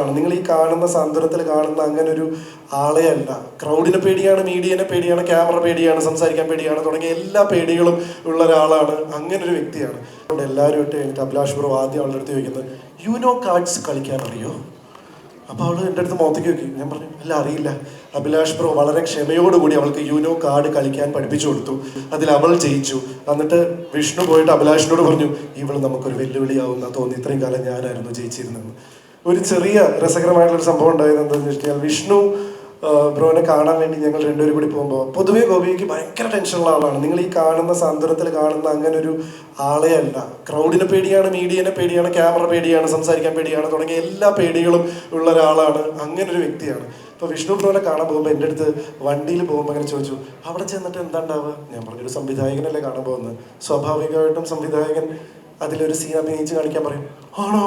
ആണ്. നിങ്ങൾ ഈ കാണുന്ന സന്ദർഭത്തിൽ കാണുന്ന അങ്ങനെ ഒരു ആളെ അല്ല ക്രൗഡിനെ പേടിയാണ് മീഡിയനെ പേടിയാണ് ക്യാമറ പേടിയാണ് സംസാരിക്കാൻ പേടിയാണ് തുടങ്ങിയ എല്ലാ പേടികളും ഉള്ള ഒരാളാണ് അങ്ങനെ ഒരു വ്യക്തിയാണ്. അതുകൊണ്ട് എല്ലാവരും ഇട്ട് കഴിഞ്ഞിട്ട് അഭിലാഷ് ബ്രോ ആദ്യം അവളുടെ അടുത്ത് ചോദിക്കുന്നത് യുനോ കാർഡ്സ് കളിക്കാൻ അറിയോ? അപ്പോൾ അവൾ എന്റെ അടുത്ത് മുഖത്തേക്ക് നോക്കി ഞാൻ പറഞ്ഞു അല്ല അറിയില്ല. അഭിലാഷ് ബ്രോ വളരെ ക്ഷമയോടുകൂടി അവൾക്ക് യൂനോ കാർഡ് കളിക്കാൻ പഠിപ്പിച്ചു കൊടുത്തു. അതിൽ അവൾ ജയിച്ചു. എന്നിട്ട് വിഷ്ണു പോയിട്ട് അഭിലാഷിനോട് പറഞ്ഞു ഇവൾ നമുക്കൊരു വെല്ലുവിളിയാവുന്ന തോന്നി. ഇത്രയും കാലം ഞാനായിരുന്നു ജയിച്ചിരുന്നത്. ഒരു ചെറിയ രസകരമായിട്ടുള്ള സംഭവം ഉണ്ടായത് എന്താണെന്ന് വെച്ച് കഴിഞ്ഞാൽ വിഷ്ണു ബ്രോനെ കാണാൻ വേണ്ടി ഞങ്ങൾ രണ്ടുപേരും കൂടി പോകുമ്പോൾ പൊതുവേ ഗോപിക്ക് ഭയങ്കര ടെൻഷനുള്ള ആളാണ്. നിങ്ങൾ ഈ കാണുന്ന സാന്ത്വനത്തിൽ കാണുന്ന അങ്ങനെ ഒരു ആളെ അല്ല. ക്രൗഡിനെ പേടിയാണ് മീഡിയനെ പേടിയാണ് ക്യാമറ പേടിയാണ് സംസാരിക്കാൻ പേടിയാണ് തുടങ്ങിയ എല്ലാ പേടികളും ഉള്ള ഒരാളാണ് അങ്ങനെ ഒരു വ്യക്തിയാണ്. അപ്പോൾ വിഷ്ണു ബ്രോനെ കാണാൻ പോകുമ്പോൾ എന്റെ അടുത്ത് വണ്ടിയിൽ പോകുമ്പോൾ അങ്ങനെ ചോദിച്ചു അവിടെ ചെന്നിട്ട് എന്താ ഉണ്ടാവുക? ഞാൻ പറഞ്ഞൊരു സംവിധായകനല്ലേ കാണാൻ പോകുന്നത്? സ്വാഭാവികമായിട്ടും സംവിധായകൻ അതിലൊരു സീൻ അഭിനയിച്ച് കാണിക്കാൻ പറയും ആണോ?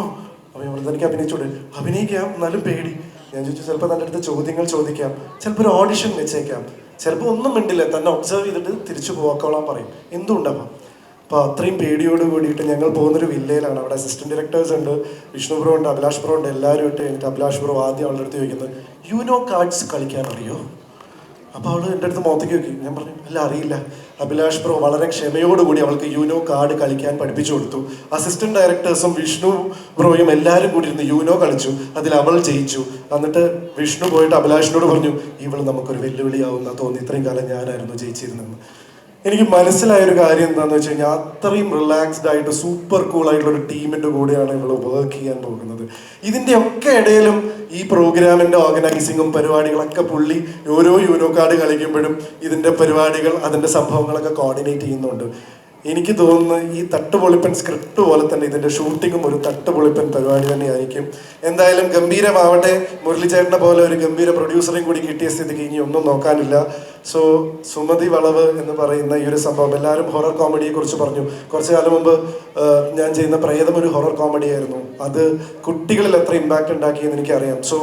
അപ്പോൾ പറഞ്ഞു, എനിക്ക് അഭിനയിച്ചൂടെ അഭിനയിക്കാം എന്നാലും പേടി. ഞാൻ ചോദിച്ചു ചിലപ്പോൾ തന്റെ അടുത്ത് ചോദ്യങ്ങൾ ചോദിക്കാം ചിലപ്പോൾ ഒരു ഓഡിഷൻ വെച്ചേക്കാം. ചിലപ്പോൾ ഒന്നും മിണ്ടില്ല തന്നെ ഒബ്സർവ് ചെയ്തിട്ട് തിരിച്ചു പോക്കോളാൻ പറയും. എന്തുണ്ടാവാം? അപ്പോൾ അത്രയും പേടിയോട് കൂടിയിട്ട് ഞങ്ങൾ പോകുന്നൊരു വില്ലയിലാണ്. അവിടെ അസിസ്റ്റന്റ് ഡയറക്ടേഴ്സ് ഉണ്ട് വിഷ്ണു ബ്രോ ഉണ്ട് അഭിലാഷ് ബ്രോ ഉണ്ട് എല്ലാവരും ഇട്ട് കഴിഞ്ഞിട്ട് അഭിലാഷ് ബ്രോ ആദ്യം അവളുടെ അടുത്ത് ചോദിക്കുന്നത് യുനോ കാർഡ്സ് കളിക്കാൻ അറിയോ? അപ്പോൾ അവൾ എന്റെ അടുത്ത് മോത്തേക്ക് നോക്കി. ഞാൻ പറഞ്ഞു അല്ല അറിയില്ല. അഭിലാഷ് ബ്രോ വളരെ ക്ഷമയോടുകൂടി അവൾക്ക് യൂനോ കാർഡ് കളിക്കാൻ പഠിപ്പിച്ചു കൊടുത്തു. അസിസ്റ്റന്റ് ഡയറക്ടേഴ്സും വിഷ്ണു ബ്രോയും എല്ലാവരും കൂടി ഇരുന്ന് യൂനോ കളിച്ചു. അതിൽ അവൾ ജയിച്ചു. എന്നിട്ട് വിഷ്ണു പോയിട്ട് അഭിലാഷിനോട് പറഞ്ഞു ഇവൾ നമുക്കൊരു വെല്ലുവിളിയാവുന്ന തോന്നി. ഇത്രയും കാലം ഞാനായിരുന്നു ജയിച്ചിരുന്നത് എനിക്ക് മനസ്സിലായ ഒരു കാര്യം എന്താണെന്ന് വെച്ച് കഴിഞ്ഞാൽ അത്രയും റിലാക്സ്ഡ് ആയിട്ട് സൂപ്പർ കൂൾ ആയിട്ടുള്ള ഒരു ടീമിന്റെ കൂടെയാണ് ഇവൾ വർക്ക് ചെയ്യാൻ പോകുന്നത്. ഇതിന്റെ ഒക്കെ ഇടയിലും ഈ പ്രോഗ്രാമിന്റെ ഓർഗനൈസിങ്ങും പരിപാടികളൊക്കെ പുള്ളി ഓരോ യൂനോ കാർഡ് കളിക്കുമ്പോഴും ഇതിന്റെ പരിപാടികൾ അതിന്റെ സംഭവങ്ങളൊക്കെ കോർഡിനേറ്റ് ചെയ്യുന്നുണ്ട്. എനിക്ക് തോന്നുന്നു ഈ തട്ടുപൊളിപ്പൻ സ്ക്രിപ്റ്റ് പോലെ തന്നെ ഇതിന്റെ ഷൂട്ടിങ്ങും ഒരു തട്ടുപൊളിപ്പൻ പരിപാടി തന്നെയായിരിക്കും. എന്തായാലും ഗംഭീരമാവട്ടെ. മുരളിച്ചേട്ടനെ പോലെ ഒരു ഗംഭീര പ്രൊഡ്യൂസറെയും കൂടി കിട്ടിയ സ്ഥിതിക്ക് ഇനി ഒന്നും നോക്കാനില്ല. സോ സുമതി വളവ് എന്ന് പറയുന്ന ഈ ഒരു സംഭവം എല്ലാവരും ഹൊറർ കോമഡിയെ കുറിച്ച് പറഞ്ഞു. കുറച്ചു കാലം മുമ്പ് ഞാൻ ചെയ്യുന്ന പ്രേതം ഒരു ഹൊറർ കോമഡി ആയിരുന്നു. അത് കുട്ടികളിൽ എത്ര ഇമ്പാക്റ്റ് ഉണ്ടാക്കി എന്ന് എനിക്കറിയാം. സോ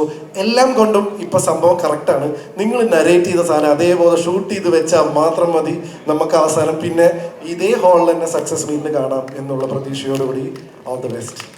എല്ലാം കൊണ്ടും ഇപ്പൊ സംഭവം കറക്റ്റാണ് നിങ്ങൾ നരേറ്റ് ചെയ്ത സാധനം അതേപോലെ ഷൂട്ട് ചെയ്ത് വെച്ചാൽ മാത്രം മതി. നമുക്ക് അവസാനം പിന്നെ ഇതേ ഹാളിൽ തന്നെ സക്സസ് മീറ്റിന് കാണാം എന്നുള്ള പ്രതീക്ഷയോടുകൂടി ഓൾ ദ ബെസ്റ്റ്